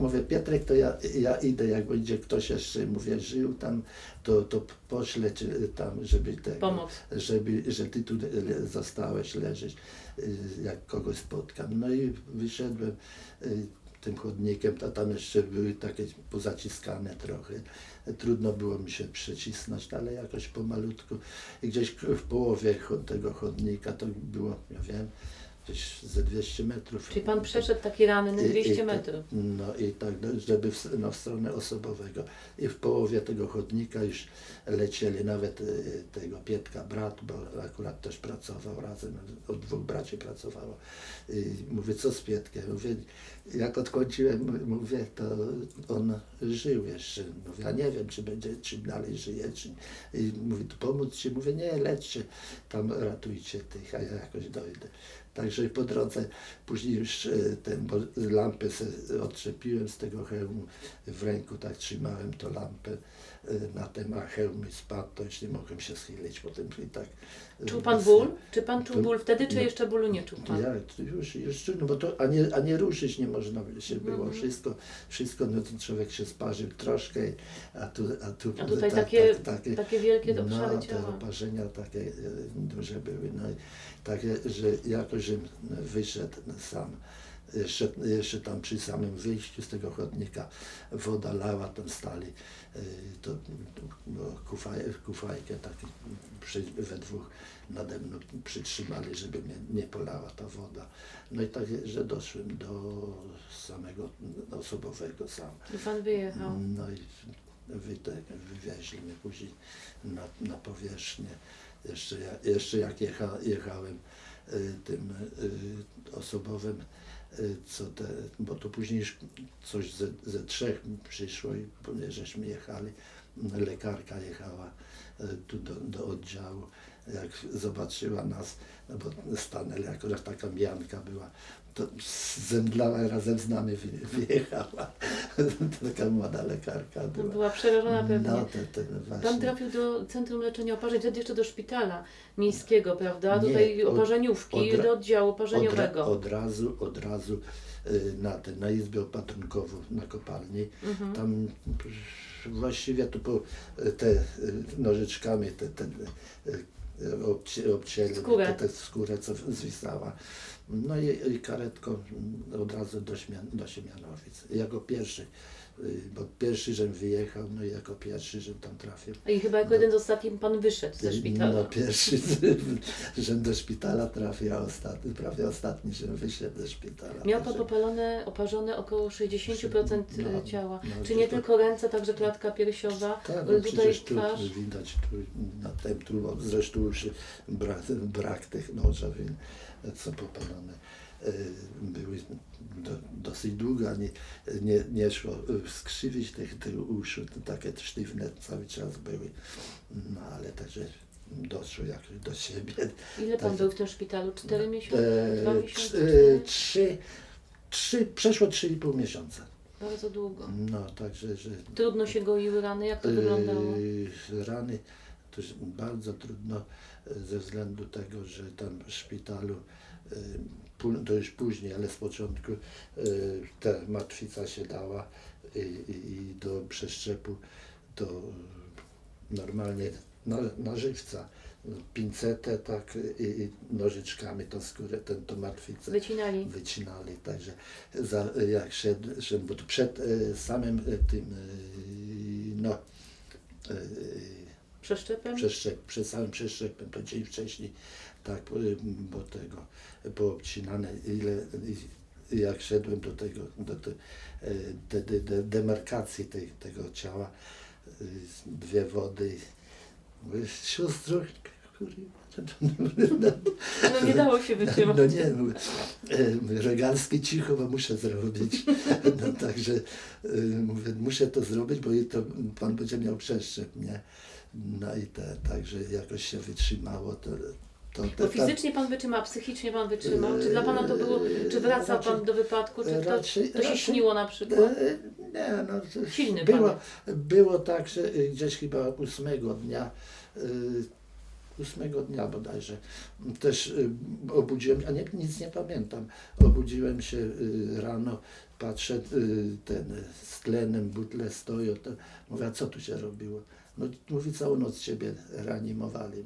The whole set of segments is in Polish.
Mówię, Pietrek, to ja, ja idę, jak będzie ktoś jeszcze, mówię, żył tam, to, to poślę cię tam, żeby tego, Pomoc. żeby, że ty tu le- zostałeś leżeć, y, jak kogoś spotkam. No i wyszedłem y, tym chodnikiem, a tam jeszcze były takie pozaciskane trochę. Trudno było mi się przecisnąć, ale jakoś pomalutku. I gdzieś w połowie tego chodnika to było, ja wiem, gdzieś ze 200 metrów. Czyli pan przeszedł taki ranny I- i 200 to- metrów. No i tak, no, żeby w, no, w stronę osobowego. I w połowie tego chodnika już lecieli nawet y, tego Pietka brat, bo akurat też pracował razem, od dwóch braci pracowało. I mówię, co z Pietkiem? Mówię, jak odkończyłem, mówię, to on żył jeszcze. Mówię, a nie wiem, czy będzie, czy dalej żyje, czy... I mówi, pomóc ci? Mówię, nie, lećcie, tam ratujcie tych, a ja jakoś dojdę. Także po drodze później już e, ten, bo lampę se odczepiłem z tego hełmu, w ręku tak trzymałem tą lampę e, na tym, a hełm mi spadł, to już nie mogłem się schylić potem i tak. e, Czuł pan bez- ból? Czy pan czuł To- ból wtedy, czy no- jeszcze bólu nie czuł pan? Ja już, już czuł, no bo to, a nie, a nie ruszyć nie można się było, Mhm. wszystko, wszystko, no to człowiek się sparzył troszkę, a tu, a tu A tutaj tak- takie, tak- takie, takie wielkie no, obszary te ciała. oparzenia takie duże były, no i takie, że jakoś żem wyszedł sam. Jeszcze, jeszcze tam przy samym wyjściu z tego chodnika woda lała, tam stali, e, to, to było kufaj, kufajkę tak przy, we dwóch nade mną przytrzymali, żeby mnie nie polała ta woda. No i tak, że doszłem do samego osobowego sam. I pan wyjechał. No i wy, te, wywieźli mnie później na, na powierzchnię. Jeszcze, ja, jeszcze jak jecha, jechałem y, tym y, osobowym, y, co te, bo to później coś ze, ze trzech przyszło i żeśmy jechali, lekarka jechała y, tu do, do oddziału, jak zobaczyła nas, no bo stanęli, akurat taka mianka była, to zemdlała razem z nami wy- wyjechała. Taka młoda lekarka To była. była przerażona pewnie. No, to, to. Pan trafił do Centrum Leczenia Oparzeń, wtedy jeszcze do szpitala miejskiego, prawda? Nie, Tutaj od- oparzeniówki, od ra- do oddziału od, oparzeniowego. od razu, od razu y, na, ten, na izbę opatrunkową na kopalni. Mhm. Tam właściwie to po y, te y, nożyczkami te, te, y, obcie, obcięli Skórę. Te, skórę, co zwisała. No i, i karetką od razu do, Śmian, do Siemianowic. Jako pierwszy, y, bo pierwszy, żem wyjechał, no i jako pierwszy, żem tam trafił. I chyba jako jeden z ostatnich pan wyszedł ze szpitala. No pierwszy, żem do szpitala trafił, a ostatni, prawie ostatni, żem wyszedł ze szpitala. Miał pan popalone, oparzone około 60% No, ciała. no, Czy nie tylko ręce, także klatka piersiowa, Tak, no tutaj przecież tu twarz. widać tu, na tym tu, o, zresztą już brak, brak tych nożów, co popalone e, były do, dosyć długo, nie, nie, szło e, skrzywić tych, tych uszu, takie sztywne cały czas były, no ale także doszło jakoś do siebie. Ile pan tak. był w tym szpitalu? Cztery miesiące? E, Dwa miesiące? e, trzy, trzy, przeszło 3,5 miesiąca. Bardzo długo. No, także, że Trudno się goiły rany, jak to wyglądało? Yy, Rany to jest bardzo trudno yy, ze względu tego, że tam w szpitalu, pu- to już później, ale z początku yy, ta martwica się dała i, i, do przeszczepu to normalnie na, na żywca, pincetę tak i, nożyczkami tą skórę, tę tą martwicę Wycinali. wycinali, także za, jak szedł, szedł bo przed e, samym e, tym, e, no, e, Przeszczepem? przeszczep, przed samym przeszczepem, to dzień wcześniej, tak, bo, bo tego, poobcinane, ile, i jak szedłem do tego, do te, e, de, de, de, demarkacji tej, tego ciała, dwie wody, siostro, kurwa, No nie dało się wytrzymać. no nie, mówię, e, mówię, Regalski cicho, bo muszę zrobić. No także e, mówię, muszę to zrobić, bo to Pan będzie miał przeszczep, nie? No i te, także jakoś się wytrzymało. To, to, Bo to, fizycznie pan wytrzymał, psychicznie pan wytrzymał? Czy dla pana to było, czy wracał pan Raczej- do wypadku, czy to, raczej- to się raczej- śniło na przykład? E, Nie, no, Silny było, pan było tak, że gdzieś chyba ósmego dnia ósmego dnia bodajże. Też y, obudziłem, a nie, nic nie pamiętam, obudziłem się y, rano, patrzę, y, ten z tlenem, butle stoją, to mówię, a co tu się robiło? No mówi, całą noc ciebie reanimowali.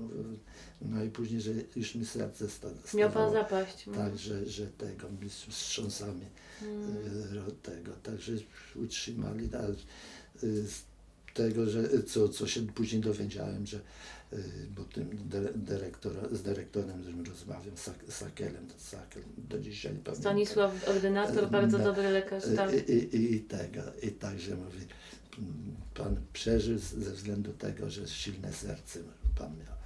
No i później, że już mi serce sta, Miał pan zapaść. Tak, że, że tego, mi z wstrząsami Mm. tego, także utrzymali, a tego, że co, co się później dowiedziałem, że y, bo tym dyre- dyrektora, z dyrektorem żebym rozmawiał, Sak- Sakelem, Sakel do dzisiaj pamiętam. Stanisław, ordynator, bardzo Na- dobry lekarz, tak. I, i, I tego, i także mówi, mm, pan przeżył ze względu tego, że silne serce pan miał.